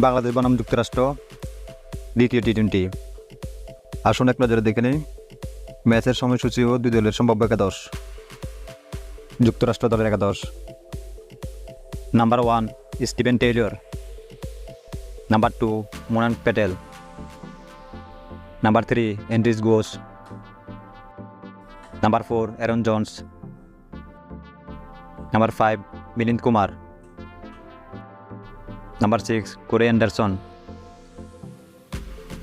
বাংলাদেশ বনাম যুক্তরাষ্ট্র, দ্বিতীয় টি টোয়েন্টি আসুন এক নজরে দেখে নিই, ম্যাচের সময়সূচি ও দুই দলের সম্ভাব্য একাদশ। যুক্তরাষ্ট্র দলের একাদশ। Number one Steven Taylor number two Monank Patel number three Andries Gous number four Aaron Jones number five Milind Kumar number six Corey Anderson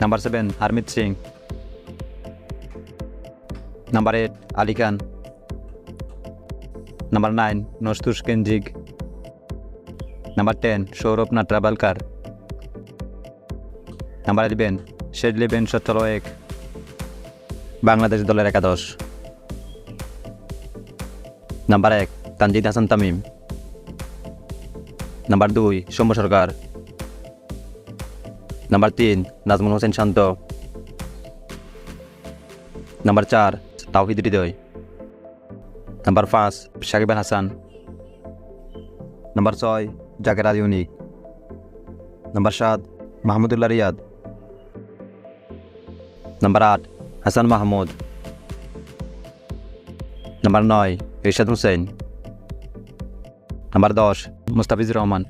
number seven Harmeet Singh number eight Ali Khan number nine Nosthush Kenjige number ten Saurabh Netravalkar number eleven Shadley van সত্তরয়েক Bangladesh দলের একাদশ number এক Tanzid Hasan Tamim number দুই সৌম্য সরকার number তিন নাজমুল হোসেন শান্ত number চার Towhid Hridoy number পাঁচ Shakib Al Hasan number ছয় Zaker Ali উনিক number সাত Mahmudullah Riyad number আট হাসান মাহমুদ নাম্বার নয় ইরশাদ হুসেন নাম্বার দশ, মুস্তাফিজুর রহমান।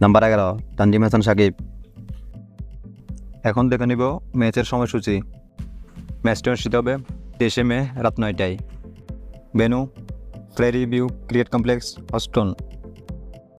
নাম্বার এগারো, তানজিম হাসান সাকিব। এখন দেখে নিব ম্যাচের সময়সূচি। ম্যাচটি অনুষ্ঠিত হবে তেইশে মে রাত নয়টায়। Benu ফ্লেরি view cricket complex হস্টন